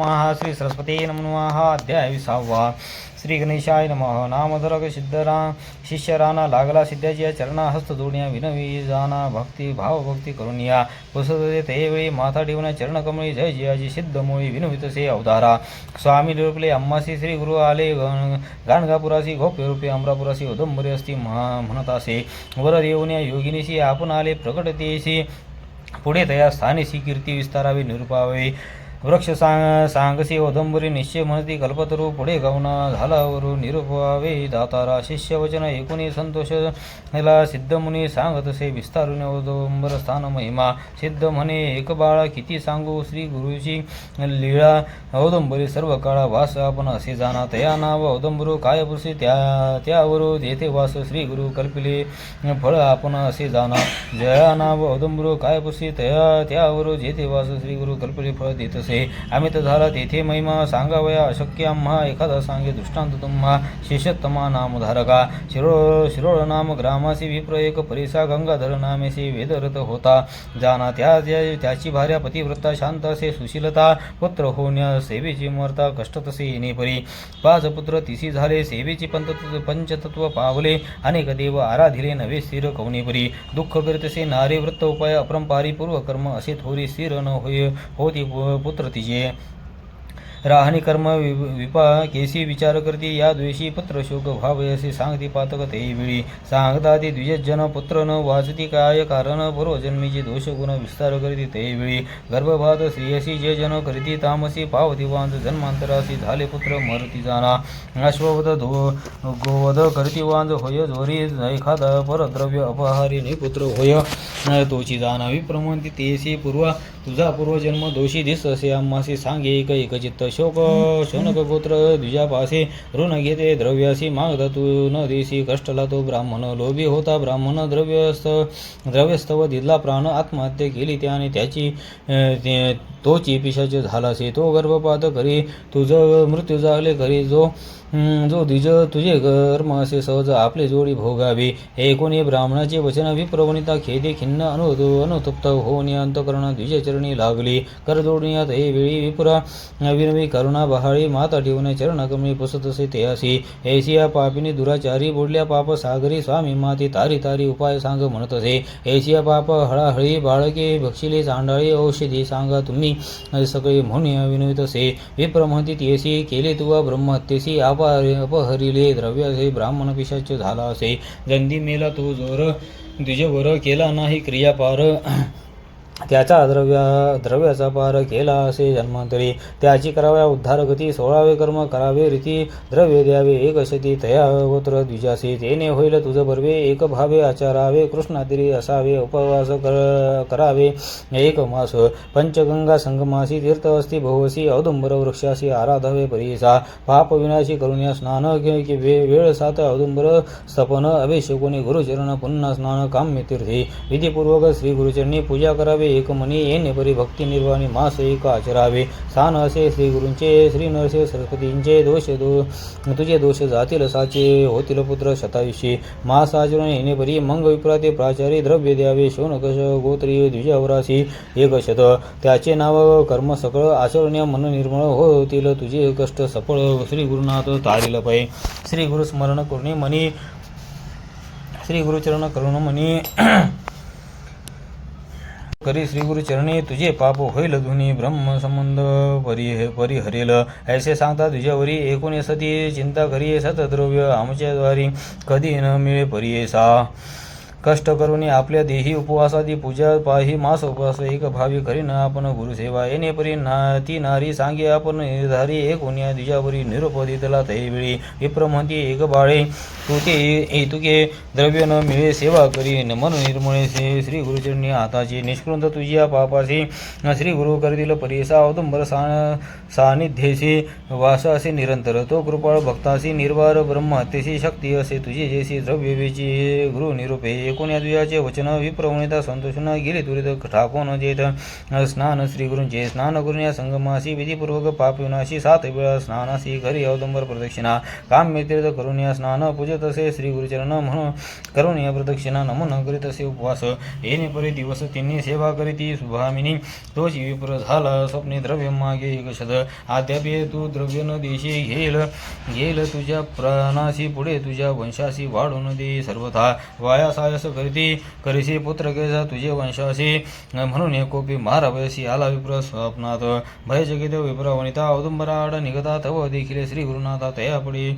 नमः श्री सरस्वती नमः अध्याय विसावा। श्री गणेशाय नमः। नामधरग सिद्धरा शिष्यराना लागला सिद्धाची चरणा हस्त जोडण्या विनवी जाना भक्ती भाव भक्ती करून या पुसते तेवेळी माथा ठेवण्या चरणकमळी जय जियाजी सिद्ध मुळी विनवितसे अवधारा स्वामी निरूपले अम्मासी श्री गुरु आले गण- गाणगापुरासी गोप्य रूपे अमरापुरासी उदंबरी असती म्हा- म्हणतासे वर येऊन या योगिनीशी आपण आले प्रकटतेशी पुढे तया स्थानेशी कीर्ती विस्तारावी निरूपावे। वृक्ष सांग सांगसी ओदंबरी निश्चय म्हणती कल्पतरू पुढे गौन झालावरू निरुपवावे दातारा शिष्य वचन एकुणी संतोष ह्याला सिद्धमुनी सांगतसे विस्तारून ओदंबर स्थान महिमा। सिद्ध म्हणे एक बाळा किती सांगू श्री गुरुची लीळा औदंबरी सर्व काळा वास आपण असे जाणा. तया नाव औदंबरू काय पुरुषी त्या त्यावरू येथे वास श्री गुरु कल्पिले फळ आपण असे जाणा. जया नाव औदंबरू काय पुरुषी तया त्यावरू येथे वास श्री गुरु कल्पिले फळ देतसे ते आम्ही तर झाला तेथे महिमा सांगावया अशक्य आम्हा एखादा सांगे दृष्टांत तुम्हा शेषत्तमा नामधारका शिरोळ शिरोळ नाम ग्रामासी विप्र एक परिसा गंगाधर नामेसी वेदरत होता। जाना त्या त्याची भार्या पतिव्रता शांत असे सुशीलता पुत्र होण्या सेवेची मरता कष्ट तसे येणे परी पाच पुत्र तिसी झाले सेवेची पंत पंचतत्व पावले। अनेक देव आराधिले नवे स्थिर कवनीपरी दुःख करीतसे नारी वृत्त उपाय अपरंपारी पूर्वकर्म असे थोरी स्थिर न होय होती पुत्र पुत्र राहणी कर्म विपा केसी विचार करती या द्वेषी पुत्र शोक व्हावे असे सांगती पातक ते वेळी. सांगता ती द्विजजन पुत्र न वाचती काय कारण? पूर्वजन्मीचे दोष गुण विस्तार करीती ते वेळी. गर्भभात श्रेयसी जे जन करीती तामसी पावती वांज जन्मांतरासी झाले पुत्र मरती जाना. अश्ववध धो गोवध करती वांज होय झोरी एखादा परद्रव्य अपहारी नि पुत्र होय तोची जाना. विप्रमंती तेसी पूर्वा तुझा पूर्वजन्म दोषी दिस असे आम्हासी सांगे एक एक चित्त शोक शौनक गोत्र द्विजापासे ऋण घेते द्रव्यासी मागदा तू न देशी कष्टला तो ब्राह्मण लोभी होता ब्राह्मण द्रव्यस्त द्रव्यस्तव दिला प्राण आत्महत्या केली त्याने त्याची अं, ते- तोची झाला झालासे तो गर्भपात करी तुझं मृत्यू झाले करी जो जो द्विज तुझे कर्म असे सहज आपले जोडी भोगावी. एकोणी ब्राह्मणाचे वचन विप्रवणिता खेदे खिन्न अनु अनुतप्त होऊन अंतकरण द्विजचरणी लागली. कर हे वेळी विपुरा विनवी करुणा बहाळी माता ठेवणे चरण कमी पुसतसे ते असी. ऐसिया पापिनी दुराचारी बोडल्या पाप सागरी स्वामी माते तारी तारी उपाय सांग म्हणत असे. ऐसिया पाप हळाहळी बाळके भक्षिले सांडाळी औषधी सांगा तुम्ही. सगळे म्हणून विनवित असे विप्र म्हणती केले तुवा ब्रह्महत्येसी अपार अपहरिले द्रव्याचे ब्राह्मण पिशाच झाला असे गंधी मेला तो जोर द्विजवर केला नाही क्रियापार. त्याचा द्रव्या द्रव्याचा पार केला असे जन्मांतरी. त्याची कराव्या उद्धार गती सोळावे कर्म करावे रीती. द्रव्य द्यावे एक शती तया गोत्र द्विजासी. तेने होईल तुझं पर्वे एक भावे आचारावे. कृष्णातिरी असावे उपवास कर करावे. एक मास पंचगंगा संगमासी तीर्थ असती बहुवसी औदुंबर वृक्षासी आराधावे परिसा. पाप विनाशी करुण्या स्नान के- वे- वेळ सात औदुंबर स्तपन. अभिषेकोनी गुरुचरण पुन्हा स्नान काम्य तीर्थी. विधीपूर्वक श्री गुरुचरणी पूजा करावे. एक मनी येणे परी भक्ती निर्वाणी मास एक आचरावे. सान असे श्री गुरूंचे श्री नरसे सरस्वतींचे दोष दो तुझे दोष जातील साचे होतील पुत्र शताविषयी मास आचरण येणे परी मंग विप्राते प्राचारी द्रव्य द्यावे शोनकश गोत्री द्विजावरासी एक शत. त्याचे नाव कर्म सकळ आचरण्य मन निर्मळ होतील तुझे कष्ट सफळ श्री गुरुनाथ तारील पै. श्री गुरु स्मरण करणे मनी श्री गुरुचरण करुण मनी करी श्री चरणी तुझे पाप होईल धुनी ब्रह्म संबंध परिहरेल. ऐसे सांगता तुझ्यावरी एकूण सती चिंता करी सतद्रव्य आमच्या द्वारी कधी न मिळे परियेसा कष्ट करून आपल्या देही उपवासादी पूजा पाही मास उपवास एक भावी करीन आपण गुरुसेवा. येणे परी ना ती नारी सांगे आपण निर्धारी एक उन्या द्विजावरी निरोप दितला तैवेळी विप्र म्हणती एक बाळे तुके ते तुके द्रव्य न मिळे सेवा करीन. मन निर्मळे से श्री गुरुचरणी हाताची. निष्कृंत तुझ्या पापासी श्री गुरु करतील परिसा. औदुंबर सा सानिध्येशी वासासी निरंतर. तो कृपाळ भक्तासी निर्वार ब्रह्महत्येशी शक्ती असे तुझे जेसी द्रव्य वेची. गुरु निरुपे एकूण या द्विजाचे वचन विप्रवणिता संतोषून गेली. त्वरित ठाकून जेथ स्नान श्रीगुरूंचे स्नान करून या संगमासी विधीपूर्वक पाप विनाशी सात वेळा स्नानासी घरी अवदंबर प्रदक्षिणा. काम तीर्थ करून या स्नान पूजत असे श्री गुरुचरण म्हणून करून या प्रदक्षिणा. नमन करीत असे उपवास. येणे परी दिवस त्यांनी सेवा करीती शुभामिनी तोच विप्र झाला स्वप्ने द्रव्य मागे एकशद शत तू द्रव्य न देशी घेल घेल तुझ्या प्राणाशी. पुढे तुझ्या वंशाशी वाढून दे सर्वथा. वायासाय सायस करीती करीसी पुत्र केसा तुझे वंशाशी म्हणून हे कोपी महारावयसी आला विप्र स्वप्नात. भय जगित विप्र वनिता औदुंबराड निगता तव देखील श्री गुरुनाथा तयापडी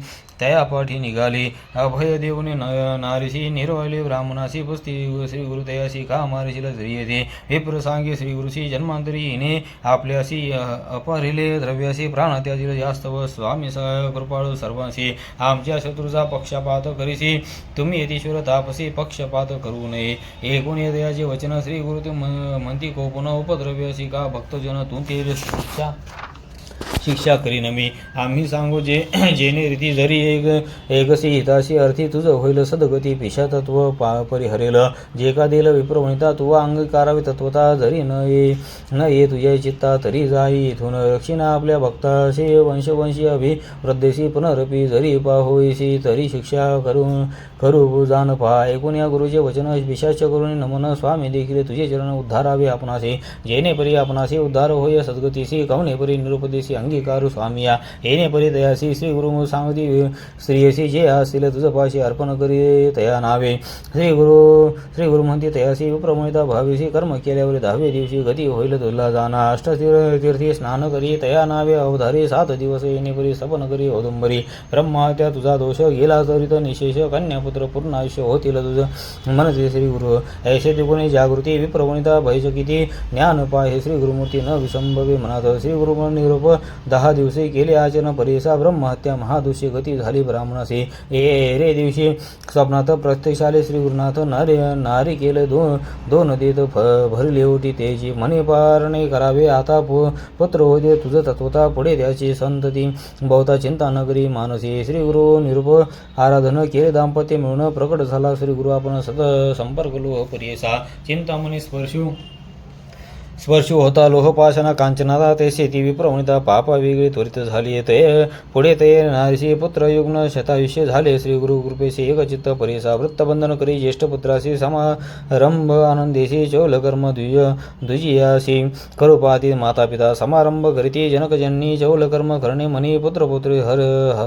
तयापाठी निघाली. अभय देऊने न- नारिशी निर्वाली ब्राह्मणाशी पुस्ती श्री गुरु तयाशी का मारिशील जरी येते विप्र सांगे श्री गुरुशी जन्मांतरी हिने आपल्याशी अपहरिले द्रव्याशी प्राण त्याजील जास्त व स्वामी कृपाळू सर्वांशी आमच्या शत्रूचा पक्षपात करीसी तुम्ही यतीश्वर तापसी पक्षपात करू नये. एकूण या वचन श्री गुरु ते म- म्हणती कोपन उपद्रव्याशी का भक्तजन तू ते शिक्षा करीन मी. आम्ही सांगू जे जेणे रीती जरी एक एकसी हिताशी अर्थी तुझं होईल सदगती पेशा तत्व पा परिहरेल. जे का देल विप्रवणिता तुवा अंगीकारावी तत्वता जरी न ये न ये तुझ्या चित्ता तरी जाई. इथून रक्षिणा आपल्या भक्ताशी वंशवंशी अभि वृद्धेशी पुनरपी जरी पा होईसी तरी शिक्षा करून करू जाण पहा ऐकून या गुरुचे वचन विशाच करून नमन स्वामी देखील तुझे चरण उद्धारावे आपणासे. जेणे परी आपणासे उद्धार होय सद्गतीसी कवणे परी निरुपदेशी अंगीकारू स्वामिया येणे परी तयासी श्री गुरु सांगती स्त्रियसी जे असतील तुझं पाशी अर्पण करी तया नावे श्री गुरु श्री गुरु म्हणते तयासी विप्रमोहिता भावीसी कर्म केल्यावर दहावे दिवशी गती होईल तुला जाना अष्टतीर्थी स्नान करी तया नावे अवधारी सात दिवस येणे परी सपन करी औदुंबरी ब्रह्मा त्या तुझा दोष गेला तरी निशेष कन्यापुत्र पूर्ण आयुष्य होतील तुझं म्हणते श्री गुरु ऐसे त्रिगुणी जागृती विप्रवणिता भयचकिती ज्ञान पाय श्री गुरुमूर्ती न विसंभवे म्हणत श्री गुरु निरूप दहा दिवसे केले आचरण परिसा ब्रह्महत्या महादुषी गती झाली ब्राह्मणासी. ए रे दिवशी स्वप्नात प्रत्यक्ष आले श्री गुरुनाथ नारे नारी केले दोन दोन देत भ भरली होती तेजी. म्हणे पारणे करावे आता पु पुत्र होते तुझं तत्वता पुढे त्याची संतती. बहुता चिंता नगरी मानसी. श्री गुरु निरूप आराधन केले दाम्पत्य मिळून प्रकट झाला. श्री गुरु आपण सत संपर्क लोह परियसा. चिंतामणी स्पर्शू स्पर्श होता लोहपाशना कांचनादा ते शेती विप्रवणिता पापा वेगळी त्वरित झाली ते पुढे ते नारशी पुत्र युग्न शतायुष्य झाले. श्री गुरु कृपेशी एकचित्त परिसा वृत्तबंधन करी. ज्येष्ठ पुत्राशी समारंभ आनंदेशी चौल कर्म द्विज द्विजियासी करुपाती माता पिता समारंभ करीती. जनकजननी चौल कर्म करणे मनी पुत्रपुत्री हर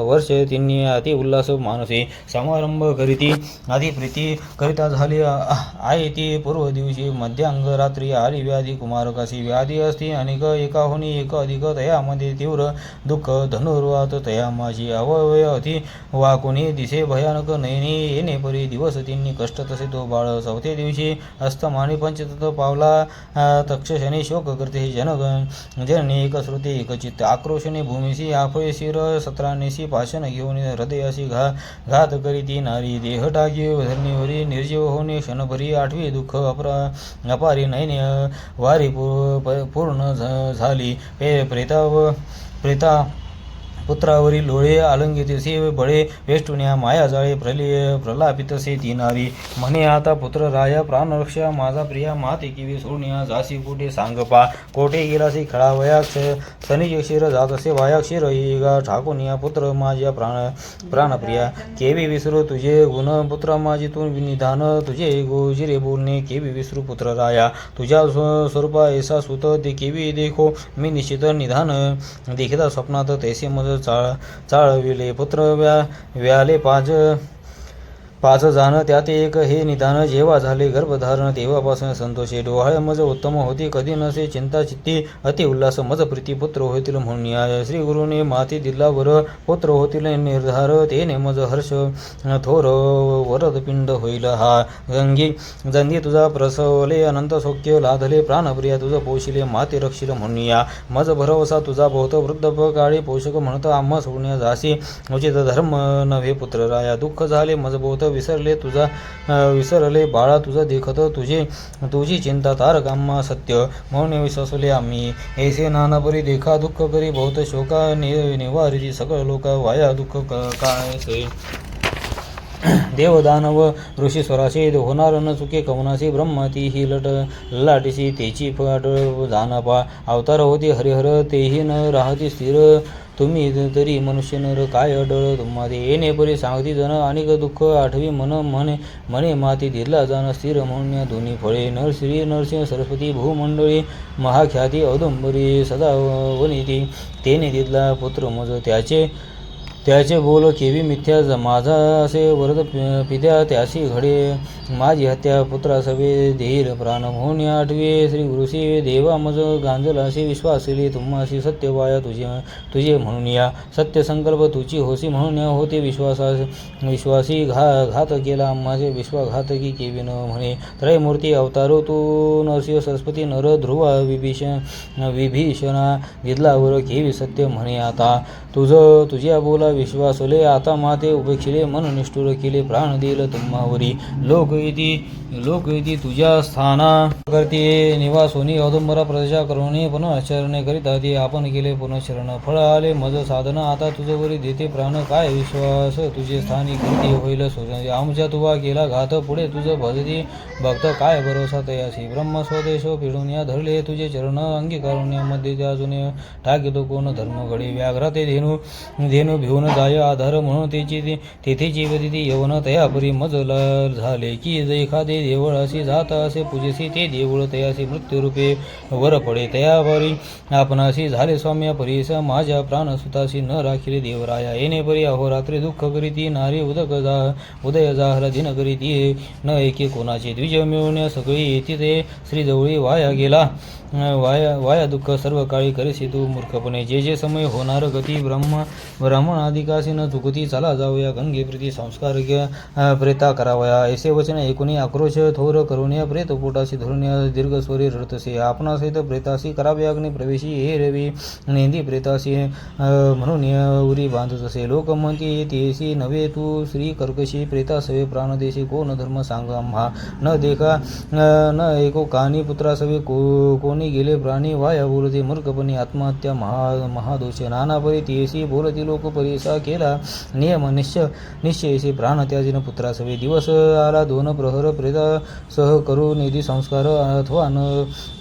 वर्ष तिन्ही अति उल्हास मानसी समारंभ करीती. आधी प्रीती करिता झाली आहे ती पूर्व दिवशी मध्यांग रात्री आली व्याधी कुमार कुमारकाशी व्याधी असती अनेक एकाहुनी एक अधिक तयामध्ये तीव्र दुःख धनुर्वात तया माझी अवयव अति वाकुनी दिसे भयानक नयनी येणे परी दिवस तिन्ही कष्ट तसे तो बाळ चौथे दिवशी अस्तमानी पंचतत्व पावला. तक्षशने शोक करते जनग जननी एक श्रुती एक चित्त आक्रोशने भूमीशी आफळे शिर सत्रानेशी पाषण घेऊन हृदयाशी घा घात करीती नारी देह टाकी धरणीवरी निर्जीव होणे क्षणभरी आठवी दुःख अपरा अपारी नैने वारी परिपूर्ण पूर्ण झाली. हे प्रेताव प्रेता पुत्रावरील लोळे अलंगितसे बळे वेष्टुन्या माया जाळे प्रलि प्रलापितसे ती नारी म्हणे आता पुत्र राया प्राणरक्षा माझा प्रिया माते किवी सोडण्या जासी कुठे सांगपा कोठे गेलासी खळावया सनिज क्षीर जातसे वाया क्षीर येगा ठाकुनिया पुत्र माझ्या प्राण प्राणप्रिया. केवी विसरू तुझे गुण? पुत्र माझी तू निधान तुझे गोजिरे बोलणे केवी विसरू पुत्र राया? तुझ्या स्व- स्वरूपा ऐसा सुत ते केवी देखो? मी निश्चित निधान. देखिता स्वप्नात तैसे मज चाळ चाळविले पुत्र व्या व्याले पाच पाच जाण त्यात एक हे निदान जेव्हा झाले गर्भधारण तेव्हापासून संतोषे. डोहाळे मज उत्तम होती कधी नसे चिंता चित्ती अति उल्हास मज प्रीती पुत्र होतील म्हणून श्री गुरुने माती दिलावर पुत्र होतील निर्धार तेने मज हर्ष थोर वरद पिंड होईल हा. गंगी जंगी तुझा प्रसवले अनंत सौख्य लाधले प्राणप्रिया तुझं पोशिले माती रक्षिल म्हणून या. मज भरवसा तुझा बहुत वृद्ध काळी पोषक म्हणत आम्हा सोडण्या जासी उचित धर्म नव्हे पुत्र राया. दुःख झाले मज बहुत विसरले तुझा विसरले बाळा तुझा देखत तुझे तुझी चिंता तारक आम्हा सत्य. म्हणून विश्वासले आम्ही. ऐसे नानापरी देखा दुःख करी बहुत शोका. नि निवारिती सकळ लोक वाया दुःख काय देवदानव ऋषी स्वराशे होणार न चुके कवनाशी ब्रह्मती ही लट ललाटीशी तेची फाट जाणपा अवतार होती हरिहर तेही न राहती स्थिर. तुम्ही तरी मनुष्य नर काय अडळ? तुम्हा येणे बरे सांगती जण अनेक दुःख आठवी मन म्हणे म्हणे माती दिला जाण स्थिर म्हणून दोन्ही फळे. नरश्री नरसिंह सरस्वती भूमंडळी महाख्याती औदुंबरी सदा वनिती तेने दिला पुत्र मज त्याचे त्याचे बोल केवी मिथ्या ज- माझा असे वरद पित्या त्याशी घडे. माझी हत्या पुत्रा सवे धीर प्राण होऊन आठवे. श्री गुरुशी देवा मज गांजलाशी विश्वासली. तुम्हाशी सत्य वाया तुझे तुझे म्हणून या. सत्य संकल्प तुझी होसी म्हणून या. होते विश्वासा विश्वासी घा घात केला. माझे विश्वाघातकी केवी न म्हणे. त्रयमूर्ती अवतारो तू नरसिंह सरस्वती नर ध्रुवा विभीषण विभीषणा गिदलावर केवी सत्य म्हणे आता. तुझं तुझ्या बोला विश्वासले आता माते उपेक्षिले मन निष्ठुर केले प्राण दिल तुम्हावरी. लोक येती लोक येती तुझ्या स्थाना करते. निवासोनी औदुंबरा करून करुणे पुनश्चरणे करीता ते आपण केले पुनश्चरण फळ आले मज साधन आता तुझ्यावरी देते प्राण. काय विश्वास तुझे स्थानी किती होईल सोजन आमच्या तुवा केला घात पुढे तुझं भजती. भक्त काय भरोसा तयासी? ब्रह्म स्वदेश फिरून या धरले तुझे चरण. अंगीकारुण्यामध्ये त्या जुने टाकितो कोण धर्म घडी व्याघ्र ते धेनू धेनू भिवून जाय आधार म्हणून तेची ते- तेथेची वदिती यवन तया परी मजल झाले की एखादे देवळ असे जात असे पूजेसी ते देवळ तयासी मृत्यूरूपे वर पडे. तयावरी आपणाशी झाले स्वाम्या परीस माझ्या प्राणसुताशी न राखिले देवराया. येणे परी अहोरात्री दुःख करीती नारी उदक जा उदय जाहला दिन करीती. न एके कोणाचे द्विज मिळवण्या सगळी येती ते श्रीजवळी वाया गेला. वाया वाया दुःख सर्व काळी करीसी तू मूर्खपणे. जे जे समय होणार गती ब्रह्म ब्राह्मण अधिकासी न चुकती चला जाऊया गंगे प्रीती संस्कार प्रेता करावया. ऐसे वचन ऐकुनी आक्रोश थोर करुण्य प्रेत पोटाशी धरुण्या दीर्घ स्वरी रडतसे आपणासहित प्रेतासी करावे अग्नि प्रवेशी हे रवी. नेंदी प्रेतासी म्हणून उरी बांधत असे लोक म्हणती तेसी नव्हे तू श्री कर्कशी. प्रेतासवे प्राणदेशी कोण धर्म सांग आम्हा? न देखा न एको कानी पुत्रासवे को कोणी गेले प्राणी? वाया बोलते मूर्खपणी आत्महत्या महा महादोष. नाना परी तेसी बोलती लोक परी परिसा केला. नियम निश्चय निश्चयसी प्राण त्याजीन पुत्रासवे दिवस आला दोन प्रहर प्रेता. सह करू निधी संस्कार अथवा न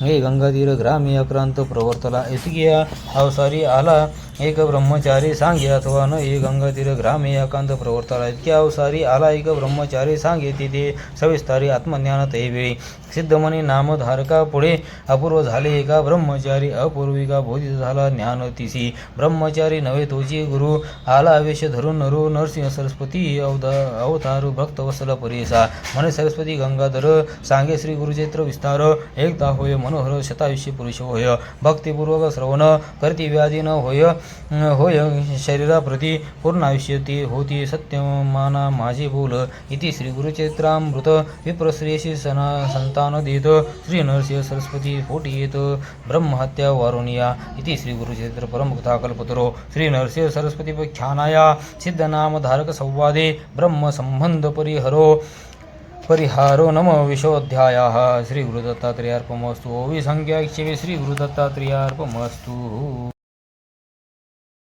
हे गंगाधीर ग्रामी अक्रांत प्रवर्तला. ऐसकिया अवसारी आला. एक ब्रह्मचारी सांगे अथवा न हे गंगाधीर ग्रामे एकांत प्रवर्तला. इतक्या अवसारी आला. एक ब्रह्मचारी सांगे तिथे सविस्तारी आत्मज्ञान ते वेळी. सिद्धमणी नामधारका पुढे अपूर्व झाले. एका ब्रह्मचारी अपूर्विका बोधित झाला. ज्ञान तिसी. ब्रह्मचारी नव्हे तोची गुरु. आला आवेश धरून नरो नरसिंह सरस्वती अवध अवतारु भक्त वसल परेसा. मन सरस्वती गंगाधर सांगे श्री गुरुचैत्र विस्तार. एकता होय मनोहर शतायुष्य पुरुष होय. भक्तिपूर्वक श्रवण करती व्याधी न होय होय शरीराप्रती. पूर्ण आयुष्य होती सत्यमाना माझे बोल इति श्री गुरुचैत्रामृत विप्रश्रेयशी सना संतान देत श्री नरसिंह सरस्वती पोटी येत ब्रह्महत्या वारुणिया. इति श्री गुरुचैत्र परमकथा कल्पतरो. श्री नरसिंह सरस्वती ख्यानाया सिद्धनामधारक संवादे ब्रह्म संबंध परिहरो परिहारो नम विशोध्याया श्री गुरुदत्तात्रेयार्पमस्तु विसंख्या एकशे श्री गुरुदत्तात्रेयार्पमस्तु